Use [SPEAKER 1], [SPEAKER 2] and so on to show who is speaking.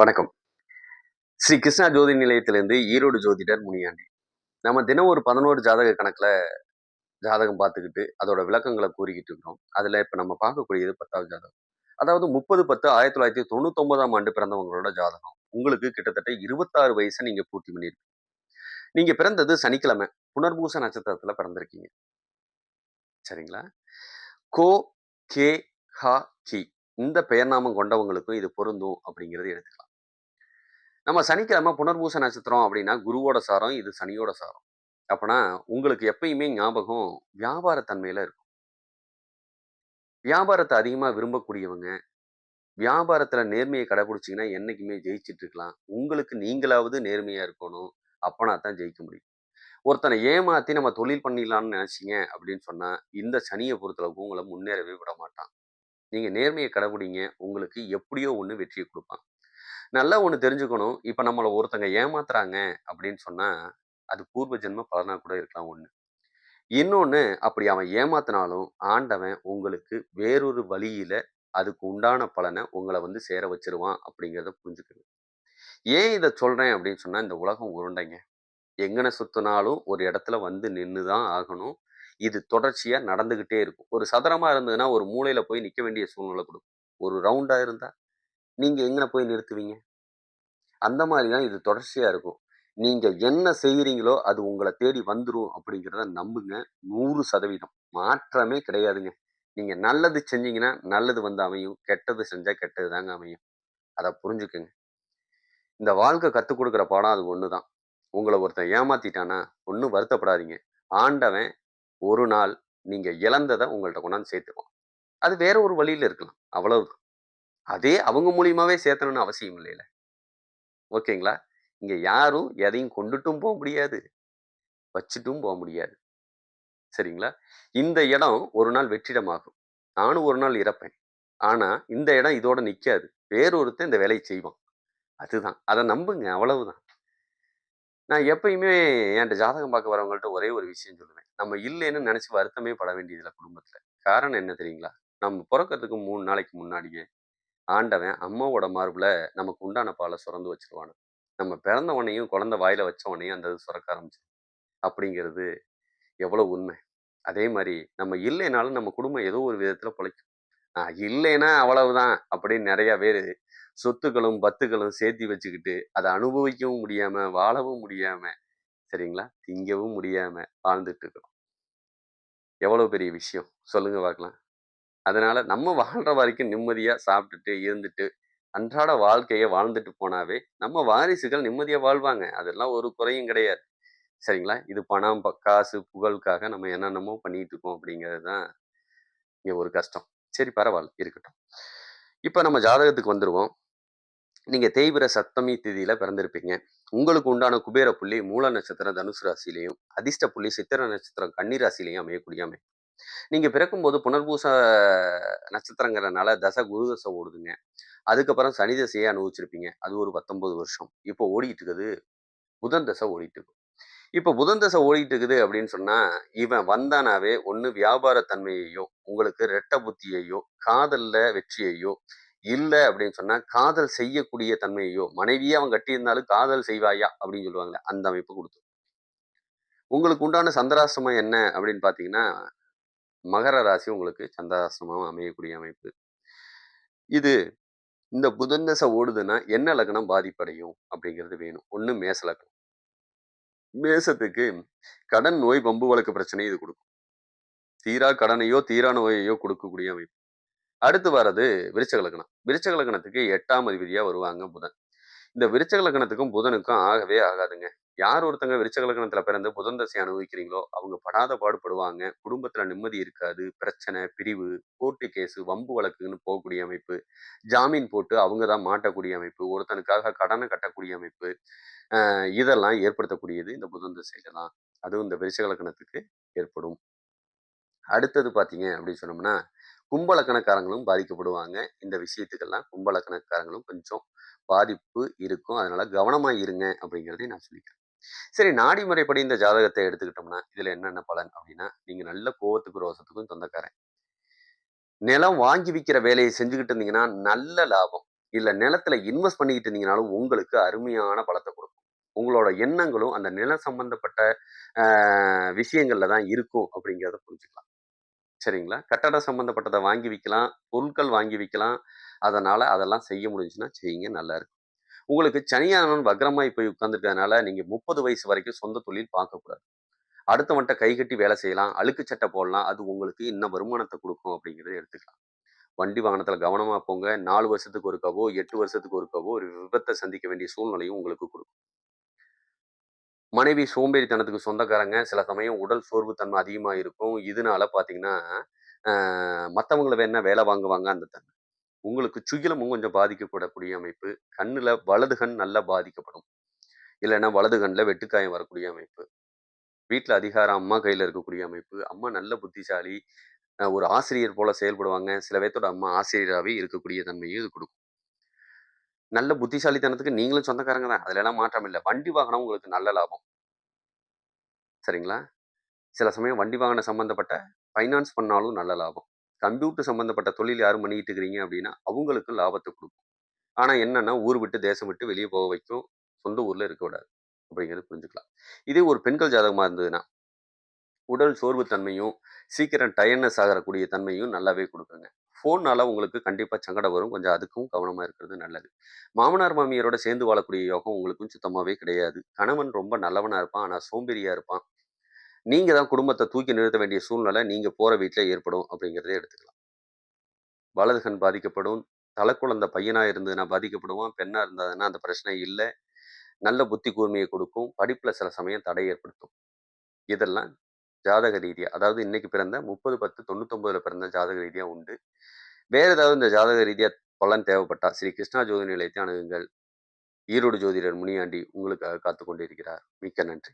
[SPEAKER 1] வணக்கம். ஸ்ரீ கிருஷ்ணா ஜோதி நிலையத்திலிருந்து ஈரோடு ஜோதிடர் முனியாண்டி. நம்ம தினம் ஒரு பதினோரு ஜாதக கணக்கில் ஜாதகம் பார்த்துக்கிட்டு அதோட விளக்கங்களை கூறிக்கிட்டு இருக்கிறோம். அதில் இப்போ நம்ம பார்க்கக்கூடியது பத்தாவது ஜாதகம். அதாவது முப்பது பத்து ஆயிரத்தி தொள்ளாயிரத்தி தொண்ணூத்தொன்பதாம் ஆண்டு பிறந்தவங்களோட ஜாதகம். உங்களுக்கு கிட்டத்தட்ட இருபத்தாறு வயசை நீங்கள் பூர்த்தி பண்ணியிருக்கீங்க. நீங்கள் பிறந்தது சனிக்கிழமை புனர்பூச நட்சத்திரத்தில் பிறந்திருக்கீங்க. சரிங்களா? கோ கே ஹா கி. இந்த பெயர்நாமம் கொண்டவங்களுக்கும் இது பொருந்தும் அப்படிங்கிறது எடுத்துக்கலாம். நம்ம சனிக்கிழமை புனர்பூச நட்சத்திரம் அப்படின்னா குருவோட சாரம் இது சனியோட சாரம். அப்படின்னா உங்களுக்கு எப்பயுமே ஞாபகம் வியாபாரத்தன்மையில இருக்கும். வியாபாரத்தை அதிகமா விரும்பக்கூடியவங்க வியாபாரத்துல நேர்மையை கடைபிடிச்சிங்கன்னா என்னைக்குமே ஜெயிச்சிட்டு இருக்கலாம். உங்களுக்கு நீங்களாவது நேர்மையா இருக்கணும் அப்பனா தான் ஜெயிக்க முடியும். ஒருத்தனை ஏமாத்தி நம்ம தொழில் பண்ணிடலாம்னு நினைச்சீங்க அப்படின்னு சொன்னா இந்த சனியை பொறுத்தளவுக்கு உங்களை முன்னேறவே விட மாட்டான். நீங்க நேர்மையை கடைபிடிங்க உங்களுக்கு எப்படியோ ஒண்ணு வெற்றியை கொடுப்பான். நல்லா ஒன்று தெரிஞ்சுக்கணும். இப்போ நம்மளை ஒருத்தங்க ஏமாத்துறாங்க அப்படின்னு சொன்னால் அது பூர்வ ஜென்ம பலனா கூட இருக்கலாம் ஒன்று இன்னொன்று அப்படி அவன் ஏமாத்தினாலும் ஆண்டவன் உங்களுக்கு வேறொரு வழியில் அதுக்கு உண்டான பலனை உங்களை வந்து சேர வச்சிருவான் அப்படிங்கிறத புரிஞ்சுக்கணும். ஏன் இதை சொல்கிறேன் அப்படின்னு சொன்னால் இந்த உலகம் உருண்டைங்க. எங்கன சுத்தினாலும் ஒரு இடத்துல வந்து நின்று தான் ஆகணும். இது தொடர்ச்சியாக நடந்துக்கிட்டே இருக்கும். ஒரு சதுரமாக இருந்ததுன்னா ஒரு மூலையில் போய் நிற்க வேண்டிய சூழ்நிலை கொடுக்கும். ஒரு ரவுண்டாக இருந்தால் நீங்கள் எங்கே போய் நிறுத்துவீங்க? அந்த மாதிரி தான் இது தொடர்ச்சியாக இருக்கும். நீங்கள் என்ன செய்கிறீங்களோ அது உங்களை தேடி வந்துடும் அப்படிங்கிறத நம்புங்க. நூறு சதவீதம். மாற்றமே கிடையாதுங்க. நீங்கள் நல்லது செஞ்சீங்கன்னா நல்லது வந்து அமையும். கெட்டது செஞ்சால் கெட்டது தாங்க அமையும். அதை புரிஞ்சுக்குங்க. இந்த வாழ்க்கை கற்றுக் கொடுக்குற பாடம் அது ஒன்று தான் உங்களை ஒருத்தன் ஏமாத்திட்டானா ஒன்றும் வருத்தப்படாதீங்க. ஆண்டவன் ஒரு நாள் நீங்கள் இழந்ததை உங்கள்கிட்ட கொண்டாந்து சேர்த்துருவான். அது வேற ஒரு வழியில் இருக்கலாம். அவ்வளவுதான். அதே அவங்க மூலியமாவே சேர்த்தணும்னு அவசியம் இல்லைல்ல ஓகேங்களா? இங்க யாரும் எதையும் கொண்டுட்டும் போக முடியாது. வச்சுட்டும் போக முடியாது. சரிங்களா? இந்த இடம் ஒரு நாள் வெற்றிடமாகும். நானும் ஒரு நாள் இறப்பேன். ஆனா இந்த இடம் இதோட நிற்காது வேறொருத்தன் இந்த வேலையை செய்வான். அதுதான். அதை நம்புங்க. அவ்வளவுதான். நான் எப்பயுமே என்கிட்ட ஜாதகம் பார்க்க வரவங்கள்ட்ட ஒரே ஒரு விஷயம் சொல்லுவேன். நம்ம இல்லைன்னு நினைச்சு வருத்தமே பட வேண்டியதில்லை குடும்பத்துல. காரணம் என்ன தெரியுங்களா? நம்ம பிறக்கிறதுக்கு மூணு நாளைக்கு முன்னாடியே ஆண்டவன் அம்மாவோட மார்புல நமக்கு உண்டான பாலை சுரந்து வச்சிருவானு? நம்ம பிறந்தவனையும் குழந்தை வாயில வச்சவனையும் அந்த இது சுரக்க ஆரம்பிச்சிடும் அப்படிங்கிறது எவ்வளவு உண்மை. அதே மாதிரி நம்ம இல்லைனாலும் நம்ம குடும்பம் ஏதோ ஒரு விதத்துல பிழைக்கும். ஆஹ் இல்லைன்னா அவ்வளவுதான் அப்படின்னு நிறைய பேர் சொத்துக்களும் பத்துக்களும் சேர்த்தி வச்சுக்கிட்டு அதை அனுபவிக்கவும் முடியாம வாழவும் முடியாம சரிங்களா? திங்கவும் முடியாம வாழ்ந்துட்டு இருக்கிறோம் எவ்வளவு பெரிய விஷயம். சொல்லுங்க பார்க்கலாம். அதனால நம்ம வாழ்ற வரைக்கும் நிம்மதியா சாப்பிட்டுட்டு இருந்துட்டு அன்றாட வாழ்க்கையை வாழ்ந்துட்டு போனாவே நம்ம வாரிசுகள் நிம்மதியா வாழ்வாங்க. அதெல்லாம் ஒரு குறையும் கிடையாது. சரிங்களா? இது பணம் காசு புகழுக்காக நம்ம என்னென்னமோ பண்ணிட்டு இருக்கோம் அப்படிங்கிறது தான் இங்கே ஒரு கஷ்டம். சரி பரவாயில்ல இருக்கட்டும். இப்போ நம்ம ஜாதகத்துக்கு வந்துருவோம். நீங்க தேய்பிர சப்தமி திதியில பிறந்திருப்பீங்க. உங்களுக்கு உண்டான குபேர புள்ளி மூல நட்சத்திரம் தனுசு ராசிலையும் அதிர்ஷ்ட புள்ளி சித்திர நட்சத்திரம் கன்னி ராசிலையும் அமையக்கூடிய அமைப்பு. நீங்க பிறக்கும்போது புனர்பூச நட்சத்திரங்கிறனால தசை குரு தசை ஓடுதுங்க. அதுக்கப்புறம் சனி தசையை அனுபவிச்சிருப்பீங்க. அது ஒரு பத்தொன்பது வருஷம். இப்போ ஓடிட்டு இருக்குது புதன் தசை ஓடிட்டு இருக்கு இப்போ புதன் தசை ஓடிட்டு இருக்குது அப்படின்னு சொன்னா இவன் வந்தானாவே ஒண்ணு வியாபாரத்தன்மையையோ உங்களுக்கு ரெட்ட புத்தியையோ காதல்ல வெற்றியையோ இல்ல அப்படின்னு சொன்னா காதல் செய்யக்கூடிய தன்மையையோ மனைவியே அவன் கட்டியிருந்தாலும் காதல் செய்வாயா அப்படின்னு சொல்லுவாங்களே அந்த அமைப்பு கொடுத்து உங்களுக்கு உண்டான சந்திராசிரமம் என்ன அப்படின்னு பார்த்தீங்கன்னா மகர ராசி உங்களுக்கு சந்திராசிரமம் அமையக்கூடிய அமைப்பு. இது இந்த புதன் தசை ஓடுதுன்னா என்ன லக்னம் பாதிப்படையும் அப்படிங்கிறது வேணும். ஒன்று மேச லக்னம். மேசத்துக்கு கடன் நோய் பம்பு வழக்கு பிரச்சனை இது கொடுக்கும். தீரா கடனையோ தீரா நோயையோ கொடுக்கக்கூடிய அமைப்பு. அடுத்து வர்றது விருச்சக லக்னம். விருச்சக லக்னத்துக்கு எட்டாம் அதிபதியாக வருவாங்க புதன். இந்த விருச்சக லக்னத்துக்கும் புதனுக்கும் ஆகவே ஆகாதுங்க. யார் ஒருத்தங்க விருச்சக பிறந்து புதன் தசை அனுபவிக்கிறீங்களோ அவங்க படாத பாடுபடுவாங்க. குடும்பத்துல நிம்மதி இருக்காது பிரச்சனை பிரிவு கோர்ட்டு கேஸு வம்பு வழக்குன்னு போகக்கூடிய அமைப்பு ஜாமீன் போட்டு அவங்க தான் மாட்டக்கூடிய அமைப்பு ஒருத்தனுக்காக கடனை கட்டக்கூடிய அமைப்பு இதெல்லாம் ஏற்படுத்தக்கூடியது இந்த புதன் திசையில தான். அதுவும் இந்த விருச்சகலக்கணத்துக்கு ஏற்படும். அடுத்தது பார்த்தீங்க அப்படின்னு சொன்னோம்னா கும்பலக்கணக்காரங்களும் பாதிக்கப்படுவாங்க. இந்த விஷயத்துக்கெல்லாம் கும்பலக்கணக்காரங்களும் கொஞ்சம் பாதிப்பு இருக்கும். அதனால கவனமாக இருங்க அப்படிங்கிறதையும் நான் சொல்லிக்கிறேன். சரி நாடி முறைப்படி இந்த ஜாதகத்தை எடுத்துக்கிட்டோம்னா இதுல என்னென்ன பலன் அப்படின்னா நீங்க நல்ல கோவத்துக்கு ரோசத்துக்கும் சொந்தக்காரன். நிலம் வாங்கி விற்கிற வேலையை செஞ்சுக்கிட்டு இருந்தீங்கன்னா நல்ல லாபம். இல்ல நிலத்துல இன்வெஸ்ட் பண்ணிக்கிட்டு இருந்தீங்கனாலும் உங்களுக்கு அருமையான பலத்தை கொடுக்கும். உங்களோட எண்ணங்களும் அந்த நிலம் சம்பந்தப்பட்ட ஆஹ், விஷயங்கள்ல தான் இருக்கும் அப்படிங்கிறத புரிஞ்சுக்கலாம். சரிங்களா? கட்டடம் சம்பந்தப்பட்டதை வாங்கி விற்கலாம் பொருட்கள் வாங்கி விற்கலாம் அதனால அதெல்லாம் செய்ய முடிஞ்சுன்னா செய்யுங்க நல்லா இருக்கும். உங்களுக்கு சனியானவன் வக்ரமாய் போய் உட்காந்துருக்கிறதுனால நீங்க முப்பது வயசு வரைக்கும் சொந்த தொழில் பார்க்கக்கூடாது. அடுத்தவன்ட்ட கை கட்டி வேலை செய்யலாம் அழுக்கு சட்டை போடலாம் அது உங்களுக்கு இன்னும் வருமானத்தை கொடுக்கும் அப்படிங்கிறத எடுத்துக்கலாம். வண்டி வாகனத்துல கவனமா போங்க. நாலு வருஷத்துக்கு ஒருக்காவோ எட்டு வருஷத்துக்கு ஒருக்காவோ ஒரு விபத்தை சந்திக்க வேண்டிய சூழ்நிலையும் உங்களுக்கு கொடுக்கும். மனைவி சோம்பேறித்தனத்துக்கு சொந்தக்காரங்க சில சமயம் உடல் சோர்வுத்தன்மை அதிகமா இருக்கும் இதனால பாத்தீங்கன்னா ஆஹ், மத்தவங்கள வேணா வேலை வாங்குவாங்க அந்த தன்மை. உங்களுக்கு சுகிலமும் கொஞ்சம் பாதிக்கப்படக்கூடிய அமைப்பு. கண்ணில் வலது கண் நல்லா பாதிக்கப்படும். இல்லைன்னா வலது கண்ணில் வெட்டுக்காயம் வரக்கூடிய அமைப்பு. வீட்டில் அதிகாரம் அம்மா கையில் இருக்கக்கூடிய அமைப்பு. அம்மா நல்ல புத்திசாலி. ஒரு ஆசிரியர் போல செயல்படுவாங்க. சில பேர்த்தோட அம்மா ஆசிரியராகவே இருக்கக்கூடிய தன்மையும் இது கொடுக்கும். நல்ல புத்திசாலித்தனத்துக்கு நீங்களும் சொந்தக்காரங்க தான். அதுல எல்லாம் மாற்றம் இல்லை. வண்டி வாகனம் உங்களுக்கு நல்ல லாபம். சரிங்களா? சில சமயம் வண்டி வாகனம் சம்பந்தப்பட்ட ஃபைனான்ஸ் பண்ணாலும் நல்ல லாபம். கம்ப்யூட்டர் சம்பந்தப்பட்ட தொழில் யாரும் பண்ணிட்டு இருக்கிறீங்க அப்படின்னா அவங்களுக்கும் லாபத்தை கொடுக்கும். ஆனால் என்னன்னா ஊர் விட்டு தேசம் விட்டு வெளியே போக வைக்கும். சொந்த ஊரில் இருக்கக்கூடாது அப்படிங்கிறது புரிஞ்சுக்கலாம். இதே ஒரு பெண்கள் ஜாதகமாக இருந்ததுன்னா உடல் சோர்வுத்தன்மையும் சீக்கிரம் டயர்னஸ் ஆகக்கூடிய தன்மையும் நல்லாவே கொடுக்குங்க. ஃபோன்னால உங்களுக்கு கண்டிப்பாக சங்கடம் வரும். கொஞ்சம் அதுக்கும் கவனமாக இருக்கிறது நல்லது. மாமனார் மாமியாரோட சேர்ந்து வாழக்கூடிய யோகம் உங்களுக்கும் சுத்தமாகவே கிடையாது. கணவன் ரொம்ப நல்லவனாக இருப்பான். ஆனால் சோம்பேறியாக இருப்பான். நீங்கள் தான் குடும்பத்தை தூக்கி நிறுத்த வேண்டிய சூழ்நிலை நீங்கள் போகிற வீட்டில் ஏற்படும் அப்படிங்கிறத எடுத்துக்கலாம். வலது கண் பாதிக்கப்படும். தலைக்குழந்த பையனாக இருந்ததுன்னா பாதிக்கப்படுவான். பெண்ணாக இருந்ததுன்னா அந்த பிரச்சனை இல்லை. நல்ல புத்தி கூர்மையை கொடுக்கும். படிப்பில் சில சமயம் தடை ஏற்படுத்தும். இதெல்லாம் ஜாதக ரீதியாக அதாவது இன்னைக்கு பிறந்த முப்பது பத்து தொண்ணூத்தொம்பதுல பிறந்த ஜாதக ரீதியாக உண்டு. வேறு ஏதாவது இந்த ஜாதக ரீதியாக பலன் தேவைப்பட்டா ஸ்ரீ கிருஷ்ணா ஜோதி நிலையத்தை அணுகுங்கள். ஈரோடு ஜோதிடர் முனியாண்டி உங்களுக்காக காத்து கொண்டிருக்கிறார் மிக்க நன்றி.